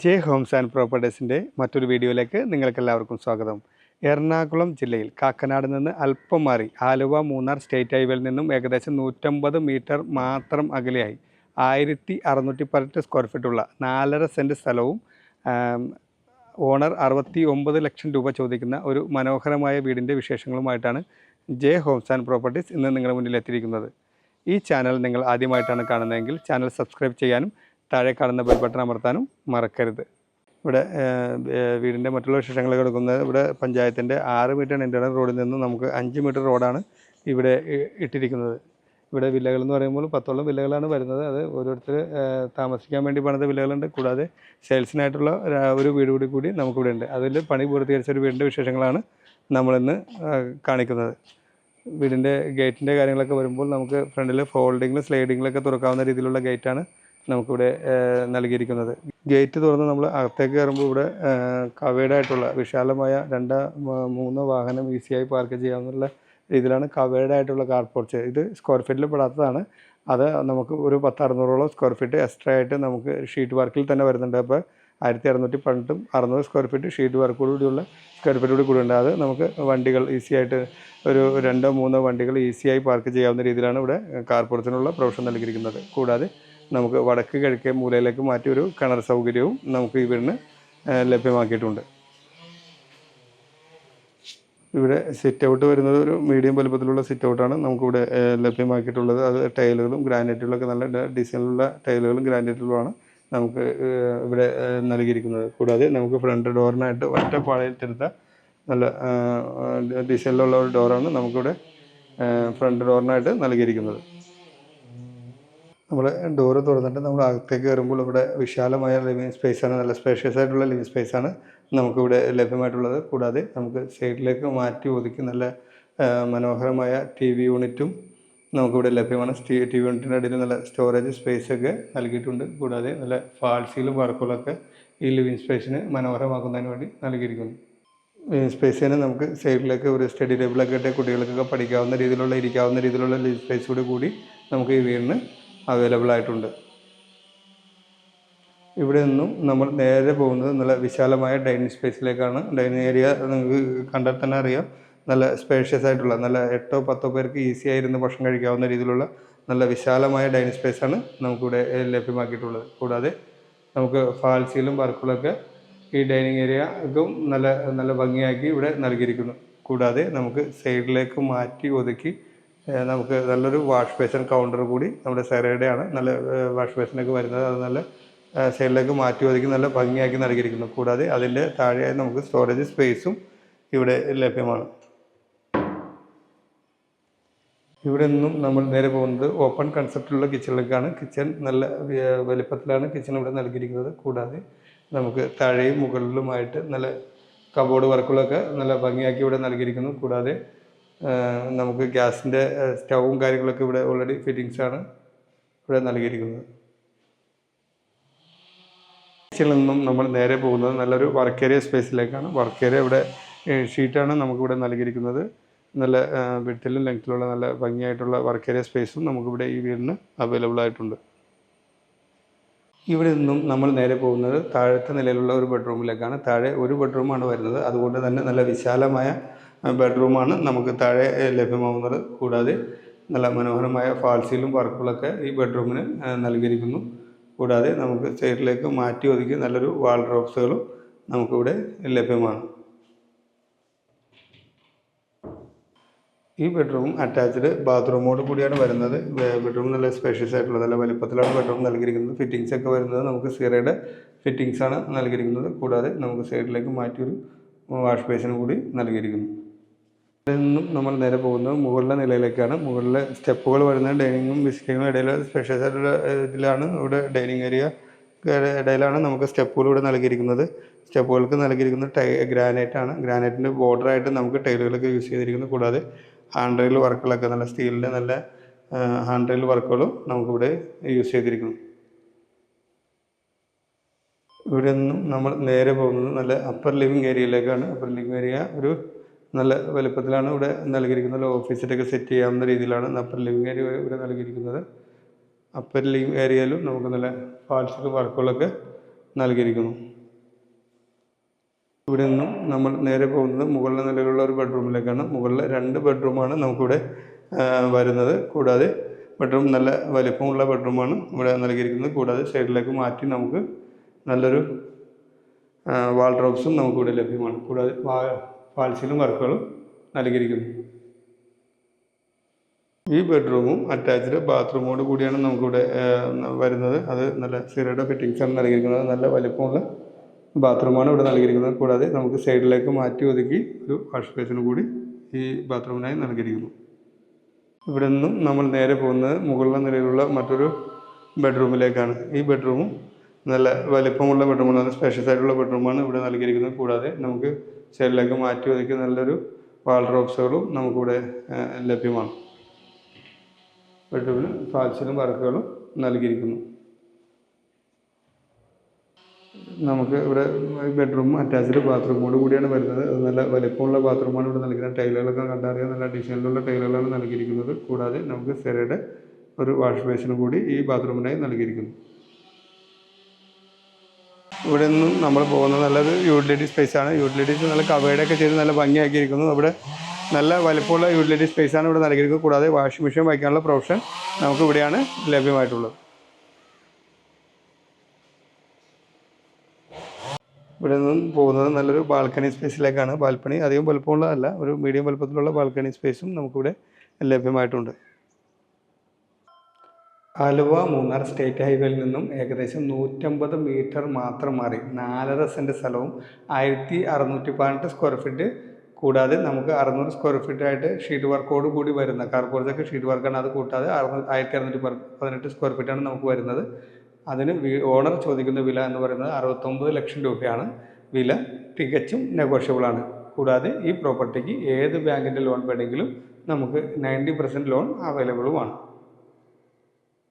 J homes and പ്രോപ്പർട്ടീസിന്റെ മറ്റൊരു വീഡിയോയിലേക്ക് നിങ്ങൾക്കെല്ലാവർക്കും സ്വാഗതം. എറണാകുളം ജില്ലയിൽ കാക്കനാട് നിന്ന് അല്പം മാറി ആലുവ മൂന്നാർ സ്റ്റേറ്റ് ഹൈവേയിൽ നിന്നും ഏകദേശം നൂറ്റമ്പത് മീറ്റർ മാത്രം അകലെയായി ആയിരത്തി അറുന്നൂറ്റി പതിനെട്ട് സ്ക്വയർ ഫീറ്റുള്ള നാലര സെന്റ് സ്ഥലവും ഓണർ അറുപത്തി ഒമ്പത് ലക്ഷം രൂപ ചോദിക്കുന്ന ഒരു മനോഹരമായ വീടിന്റെ വിശേഷങ്ങളുമായിട്ടാണ് ജെ ഹോംസ് ആൻഡ് പ്രോപ്പർട്ടീസ് ഇന്ന് നിങ്ങളുടെ മുന്നിൽ എത്തിയിരിക്കുന്നത്. ഈ ചാനൽ നിങ്ങൾ ആദ്യമായിട്ടാണ് കാണുന്നതെങ്കിൽ ചാനൽ സബ്സ്ക്രൈബ് ചെയ്യാനും താഴെ കാണുന്ന ബെൽ ബട്ടൺ അമർത്താനും മറക്കരുത്. ഇവിടെ വീടിന്റെ മറ്റുള്ള വിശേഷങ്ങൾ കൊടുക്കുന്നത് ഇവിടെ പഞ്ചായത്തിന്റെ ആറ് മീറ്റർ ഇന്റർണൽ റോഡിൽ നിന്ന് നമുക്ക് അഞ്ച് മീറ്റർ റോഡാണ് ഇവിടെ ഇട്ടിരിക്കുന്നത്. ഇവിടെ വില്ലകൾ എന്ന് പറയുമ്പോൾ പത്തോളം വില്ലകളാണ് വരുന്നത്. അത് ഓരോരുത്തർ താമസിക്കാൻ വേണ്ടി പണിത വില്ലകളുണ്ട്. കൂടാതെ സെയിൽസിനായിട്ടുള്ള ഒരു- വീട് കൂടി കൂടി നമുക്കിവിടെ ഉണ്ട് അതിൽ പണി പൂർത്തീകരിച്ച ഒരു വീടിന്റെ വിശേഷങ്ങളാണ് നമ്മളിന്ന് കാണിക്കുന്നത്. വീടിന്റെ ഗേറ്റിന്റെ കാര്യങ്ങളൊക്കെ വരുമ്പോൾ നമുക്ക് ഫ്രണ്ടിൽ ഫോൾഡിങ്ങിലും സ്ലൈഡിങ്ങിലൊക്കെ തുറക്കാവുന്ന രീതിയിലുള്ള ഗേറ്റാണ് നമുക്കിവിടെ നൽകിയിരിക്കുന്നത്. ഗേറ്റ് തുറന്ന് നമ്മൾ അകത്തേക്ക് കയറുമ്പോൾ ഇവിടെ കവേഡായിട്ടുള്ള വിശാലമായ രണ്ട് മൂന്ന് വാഹനം ഈസിയായി പാർക്ക് ചെയ്യാവുന്ന രീതിയിലാണ് കവേഡായിട്ടുള്ള കാർ പോർച്ച്. ഇത് സ്ക്വയർ ഫീറ്റിൽ പെടാത്തതാണ്. അത് നമുക്ക് ഒരു പത്ത് അറുന്നൂറോളം സ്ക്വയർ ഫീറ്റ് എക്സ്ട്രാ ആയിട്ട് നമുക്ക് ഷീറ്റ് വർക്കിൽ തന്നെ വരുന്നുണ്ട്. അപ്പോൾ ആയിരത്തി അറുന്നൂറ്റി പണ്ടും അറുന്നൂറ് സ്ക്വയർ ഫീറ്റ് ഷീറ്റ് വർക്കോട് കൂടിയുള്ള സ്ക്വയർ ഫീറ്റ് കൂടി കൂടി ഉണ്ട് അത് നമുക്ക് വണ്ടികൾ ഈസി ആയിട്ട് ഒരു രണ്ടോ മൂന്നോ വണ്ടികൾ ഈസിയായി പാർക്ക് ചെയ്യാവുന്ന രീതിയിലാണ് ഇവിടെ കാർ പോർച്ചിനുള്ള പ്രൊവിഷൻ നൽകിയിരിക്കുന്നത്. കൂടാതെ നമുക്ക് വടക്ക് കിഴക്കേ മൂലയിലേക്ക് മാറ്റി ഒരു കിണർ സൗകര്യവും നമുക്ക് ഇവിടെ വീടിന് ലഭ്യമാക്കിയിട്ടുണ്ട്. ഇവിടെ സിറ്റ് ഔട്ട് വരുന്നത് ഒരു മീഡിയം വലുപ്പത്തിലുള്ള സിറ്റ് ഔട്ടാണ് നമുക്കിവിടെ ലഭ്യമാക്കിയിട്ടുള്ളത്. അത് ടൈലുകളും ഗ്രാനൈറ്റുകളൊക്കെ നല്ല ഡിസൈനിലുള്ള ടൈലുകളും ഗ്രാനൈറ്റുകളുമാണ് നമുക്ക് ഇവിടെ നൽകിയിരിക്കുന്നത്. കൂടാതെ നമുക്ക് ഫ്രണ്ട് ഡോറിനായിട്ട് ഒറ്റ പാളയിട്ടെടുത്ത നല്ല ഏഹ്, ഡിസൈനിലുള്ള ഒരു ഡോറാണ് നമുക്കിവിടെ ഫ്രണ്ട് ഡോറിനായിട്ട് നൽകിയിരിക്കുന്നത്. നമ്മൾ ഡോറ് തുറന്നിട്ട് നമ്മൾ അകത്തേക്ക് കയറുമ്പോൾ ഇവിടെ വിശാലമായ ലിവിങ് സ്പേസാണ് നല്ല സ്പേഷ്യസ് ആയിട്ടുള്ള ലിവിങ് സ്പേസാണ് നമുക്കിവിടെ ലഭ്യമായിട്ടുള്ളത്. കൂടാതെ നമുക്ക് സൈഡിലേക്ക് മാറ്റി ഒതുക്കി നല്ല മനോഹരമായ ടി വി യൂണിറ്റും നമുക്കിവിടെ ലഭ്യമാണ്. ടി വി യൂണിറ്റിന്റെ അടിയിൽ നല്ല സ്റ്റോറേജ് സ്പേസ് ഒക്കെ നൽകിയിട്ടുണ്ട്. കൂടാതെ നല്ല ഫാൾസിലും വർക്കുകളൊക്കെ ഈ ലിവിങ് സ്പേസിന് മനോഹരമാക്കുന്നതിന് വേണ്ടി നൽകിയിരിക്കുന്നു. ലിവിങ് സ്പേസിന് നമുക്ക് സൈഡിലേക്ക് ഒരു സ്റ്റഡി ടേബിളൊക്കെ ഇട്ട് കുട്ടികൾക്കൊക്കെ പഠിക്കാവുന്ന രീതിയിലുള്ള ഇരിക്കാവുന്ന രീതിയിലുള്ള ലിവിങ് സ്പേസ് കൂടി കൂടി നമുക്ക് ഈ വീടിന് അവൈലബിൾ ആയിട്ടുണ്ട് ഇവിടെ നിന്നും നമ്മൾ നേരെ പോകുന്നത് നല്ല വിശാലമായ ഡൈനിങ് സ്പേസിലേക്കാണ്. ഡൈനിങ് ഏരിയ നിങ്ങൾക്ക് കണ്ടാൽ തന്നെ അറിയാം. നല്ല സ്പേഷ്യസ് ആയിട്ടുള്ള നല്ല എട്ടോ പത്തോ പേർക്ക് ഈസി ആയിരുന്നു ഭക്ഷണം കഴിക്കാവുന്ന രീതിയിലുള്ള നല്ല വിശാലമായ ഡൈനിങ് സ്പേസാണ് നമുക്കിവിടെ ലഭ്യമാക്കിയിട്ടുള്ളത്. കൂടാതെ നമുക്ക് ഫാൾസിയിലും വർക്കുകളൊക്കെ ഈ ഡൈനിങ് ഏരിയക്കും നല്ല നല്ല ഭംഗിയാക്കി ഇവിടെ നൽകിയിരിക്കുന്നു. കൂടാതെ നമുക്ക് സൈഡിലേക്ക് മാറ്റി ഒതുക്കി നമുക്ക് നല്ലൊരു വാഷ് ബേസിൻ കൗണ്ടർ കൂടി നമ്മുടെ സെറയുടെയാണ്. നല്ല വാഷ് ബേസിനൊക്കെ വരുന്നത് അത് നല്ല സൈഡിലേക്ക് മാറ്റി ഒതുക്കി നല്ല ഭംഗിയാക്കി നൽകിയിരിക്കുന്നു. കൂടാതെ അതിന്റെ താഴെയായി നമുക്ക് സ്റ്റോറേജ് സ്പേസും ഇവിടെ ലഭ്യമാണ്. ഇവിടെ നിന്നും നമ്മൾ നേരെ പോകുന്നത് ഓപ്പൺ കൺസെപ്റ്റിലുള്ള കിച്ചണിലേക്കാണ് കിച്ചൺ നല്ല വലിപ്പത്തിലാണ് കിച്ചൺ ഇവിടെ നൽകിയിരിക്കുന്നത്. കൂടാതെ നമുക്ക് താഴെയും മുകളിലുമായിട്ട് നല്ല കബോർഡ് വർക്കുകളൊക്കെ നല്ല ഭംഗിയാക്കി ഇവിടെ നൽകിയിരിക്കുന്നു. കൂടാതെ നമുക്ക് ഗ്യാസിന്റെ സ്റ്റൗവും കാര്യങ്ങളൊക്കെ ഇവിടെ ഓൾറെഡി ഫിറ്റിങ്സാണ് ഇവിടെ നൽകിയിരിക്കുന്നത്. കിച്ചണിൽ നിന്നും നമ്മൾ നേരെ പോകുന്നത് നല്ലൊരു വർക്ക് ഏരിയ സ്പേസിലേക്കാണ് വർക്ക് ഏരിയ ഇവിടെ ഷീറ്റാണ് നമുക്കിവിടെ നൽകിയിരിക്കുന്നത്. നല്ല വിട്ടിലും ലെങ്ത്തിലുള്ള നല്ല ഭംഗിയായിട്ടുള്ള വർക്ക് ഏരിയ സ്പേസും നമുക്കിവിടെ ഈ വീടിന് അവൈലബിൾ ആയിട്ടുണ്ട്. ഇവിടെ നിന്നും നമ്മൾ നേരെ പോകുന്നത് താഴത്തെ നിലയിലുള്ള ഒരു ബെഡ്റൂമിലേക്കാണ് താഴെ ഒരു ബെഡ്റൂമാണ് വരുന്നത്. അതുകൊണ്ട് തന്നെ നല്ല വിശാലമായ ബെഡ്റൂമാണ്. നമുക്ക് താഴെ ലഭ്യമാവുന്നത്. കൂടാതെ നല്ല മനോഹരമായ ഫാൾസിലും വർക്കുകളൊക്കെ ഈ ബെഡ്റൂമിന് നൽകിയിരിക്കുന്നു. കൂടാതെ നമുക്ക് സൈഡിലേക്ക് മാറ്റി ഒതുക്കി നല്ലൊരു വാൾ ഡ്രോപ്സുകളും നമുക്കിവിടെ ലഭ്യമാണ്. ഈ ബെഡ്റൂം അറ്റാച്ച്ഡ് ബാത്റൂമോട് കൂടിയാണ് വരുന്നത്. ബെഡ്റൂം നല്ല സ്പേഷ്യസ് ആയിട്ടുള്ള നല്ല വലിപ്പത്തിലാണ് ബെഡ്റൂം നൽകിയിരിക്കുന്നത്. ഫിറ്റിങ്സ് ഒക്കെ വരുന്നത് നമുക്ക് സീറയുടെ ഫിറ്റിങ്സ് ആണ് നൽകിയിരിക്കുന്നത്. കൂടാതെ നമുക്ക് സൈഡിലേക്ക് മാറ്റിയൊരു വാഷ് ബേസിനും കൂടി നൽകിയിരിക്കുന്നു. നിന്നും നമ്മൾ നേരെ പോകുന്നത് മുകളിലെ നിലയിലേക്കാണ്. മുകളിലെ സ്റ്റെപ്പുകൾ വരുന്ന ഡൈനിങ്ങും വിസിറ്റിങ്ങും ഇടയിലെ സ്പെഷ്യൽ ഇതിലാണ്. ഇവിടെ ഡൈനിങ് ഏരിയ ഇടയിലാണ് നമുക്ക് സ്റ്റെപ്പുകൾ ഇവിടെ നൽകിയിരിക്കുന്നത്. സ്റ്റെപ്പുകൾക്ക് നൽകിയിരിക്കുന്നത് ടൈ ഗ്രാനൈറ്റ് ആണ്. ഗ്രാനൈറ്റിന്റെ ബോർഡറായിട്ട് നമുക്ക് ടൈലുകളൊക്കെ യൂസ് ചെയ്തിരിക്കുന്നു. കൂടാതെ ഹാൻഡ് റെയിൽ വർക്കുകളൊക്കെ നല്ല സ്റ്റീലിന്റെ നല്ല ഹാൻഡ് റെയിൽ വർക്കുകളും നമുക്കിവിടെ യൂസ് ചെയ്തിരിക്കുന്നു. ഇവിടെ നിന്നും നമ്മൾ നേരെ പോകുന്നത് നല്ല അപ്പർ ലിവിങ് ഏരിയയിലേക്കാണ് അപ്പർ ലിവിങ് ഏരിയ ഒരു നല്ല വലുപ്പത്തിലാണ് ഇവിടെ നൽകിയിരിക്കുന്നത്. ഓഫീസിലൊക്കെ സെറ്റ് ചെയ്യാവുന്ന രീതിയിലാണ് അപ്പർ ലിവിങ് ഏരിയ ഇവിടെ നൽകിയിരിക്കുന്നത്. അപ്പർ ലിവിങ് ഏരിയയിലും നമുക്ക് നല്ല ഫാൾസിലും വർക്കുകളൊക്കെ നൽകിയിരിക്കുന്നു. ഇവിടെ നിന്നും നമ്മൾ നേരെ പോകുന്നത് മുകളിലെ നിലയിലുള്ള ഒരു ബെഡ്റൂമിലേക്കാണ് മുകളിലെ രണ്ട് ബെഡ്റൂമാണ് നമുക്കിവിടെ വരുന്നത്. കൂടാതെ ബെഡ്റൂം നല്ല വലിപ്പമുള്ള ബെഡ്റൂമാണ് ഇവിടെ നൽകിയിരിക്കുന്നത്. കൂടാതെ സൈഡിലേക്ക് മാറ്റി നമുക്ക് നല്ലൊരു വാൾ ഡ്രോപ്സും നമുക്കിവിടെ ലഭ്യമാണ്. കൂടാതെ ഫാൾസിലും വർക്കുകളും നൽകിയിരിക്കുന്നു. ഈ ബെഡ്റൂമും അറ്റാച്ച്ഡ് ബാത്റൂമോട് കൂടിയാണ് നമുക്കിവിടെ വരുന്നത്. അത് നല്ല സിറയുടെ ഫിറ്റിങ്സാണ് നൽകിയിരിക്കുന്നത്. നല്ല വലിപ്പമുള്ള ബാത്റൂമാണ് ഇവിടെ നൽകിയിരിക്കുന്നത്. കൂടാതെ നമുക്ക് സൈഡിലേക്ക് മാറ്റി ഒതുക്കി ഒരു വാഷ് ബേസിന് കൂടി ഈ ബാത്റൂമിനായി നൽകിയിരിക്കുന്നു. ഇവിടെ നിന്നും നമ്മൾ നേരെ പോകുന്നത് മുകളിലെ നിലയിലുള്ള മറ്റൊരു ബെഡ്റൂമിലേക്കാണ്. ഈ ബെഡ്റൂമും നല്ല വലിപ്പമുള്ള ബെഡ്റൂമാണ് നല്ല സ്പേഷ്യസ് ആയിട്ടുള്ള ബെഡ്റൂമാണ് ഇവിടെ നൽകിയിരിക്കുന്നത്. കൂടാതെ നമുക്ക് സൈഡിലേക്ക് മാറ്റി ഒതുക്കി നല്ലൊരു വാൾഡ്രോബ്സുകളും നമുക്കിവിടെ ആ, ലഭ്യമാണ്. വെട്ടുപിന് ഫാൽസിലും വർക്കുകളും നൽകിയിരിക്കുന്നു. നമുക്ക് ഇവിടെ ബെഡ്റൂം അറ്റാച്ച്ഡ് ബാത്റൂമോട് കൂടിയാണ് വരുന്നത്. അത് നല്ല വലിപ്പമുള്ള ബാത്റൂമാണ് ഇവിടെ നൽകുന്നത് ടൈലുകളൊക്കെ കണ്ടറിയാൻ നല്ല ഡിസൈനിലുള്ള ടൈലുകളാണ് നൽകിയിരിക്കുന്നത്. കൂടാതെ നമുക്ക് സെറയുടെ ഒരു വാഷ് ബേസിനും കൂടി ഈ ബാത്റൂമിനായി നൽകിയിരിക്കുന്നു. ഇവിടെ നിന്നും നമ്മൾ പോകുന്നത് നല്ലൊരു യൂട്ടിലിറ്റി സ്പേസാണ് യൂട്ടിലിറ്റീസ് നല്ല കവേഡൊക്കെ ചെയ്ത് നല്ല ഭംഗിയാക്കിയിരിക്കുന്നു. ഇവിടെ നല്ല വലിപ്പമുള്ള യൂട്ടിലിറ്റി സ്പേസാണ് ഇവിടെ നൽകിയിരിക്കുന്നത്. കൂടാതെ വാഷിംഗ് മെഷീൻ വയ്ക്കാനുള്ള പ്രൊഫഷൻ നമുക്ക് ഇവിടെയാണ് ലഭ്യമായിട്ടുള്ളത്. ഇവിടെ നിന്നും പോകുന്നത് നല്ലൊരു ബാൽക്കണി സ്പേസിലേക്കാണ് ബാൽക്കണി അധികം വലുപ്പമുള്ളതല്ല ഒരു മീഡിയം വലുപ്പത്തിലുള്ള ബാൽക്കണി സ്പേസും നമുക്കിവിടെ ലഭ്യമായിട്ടുണ്ട്. ആലുവ മൂന്നാർ സ്റ്റേറ്റ് ഹൈവേയിൽ നിന്നും ഏകദേശം നൂറ്റമ്പത് മീറ്റർ മാത്രം മാറി. നാലര സെന്റ് സ്ഥലവും ആയിരത്തി അറുന്നൂറ്റി പതിനെട്ട് സ്ക്വയർ ഫീറ്റ് കൂടാതെ നമുക്ക് അറുന്നൂറ് സ്ക്വയർ ഫീറ്റ് ആയിട്ട് ഷീറ്റ് വർക്കോട് കൂടി വരുന്ന കാർപോർച്ചൊക്കെ ഷീറ്റ് വർക്കാണ് അത് കൂട്ടാതെ അറുന്നൂറ് ആയിരത്തി അറുന്നൂറ്റി പതിനെട്ട് സ്ക്വയർ ഫീറ്റാണ് നമുക്ക് വരുന്നത്. അതിന് ഓണർ ചോദിക്കുന്ന വില എന്ന് പറയുന്നത് അറുപത്തൊമ്പത് ലക്ഷം രൂപയാണ്. വില തികച്ചും നെഗോഷ്യബിൾ ആണ്. കൂടാതെ ഈ പ്രോപ്പർട്ടിക്ക് ഏത് ബാങ്കിന്റെ ലോൺ വേണമെങ്കിലും നമുക്ക് നയന്റി പെർസെന്റ് ലോൺ അവൈലബിളുമാണ്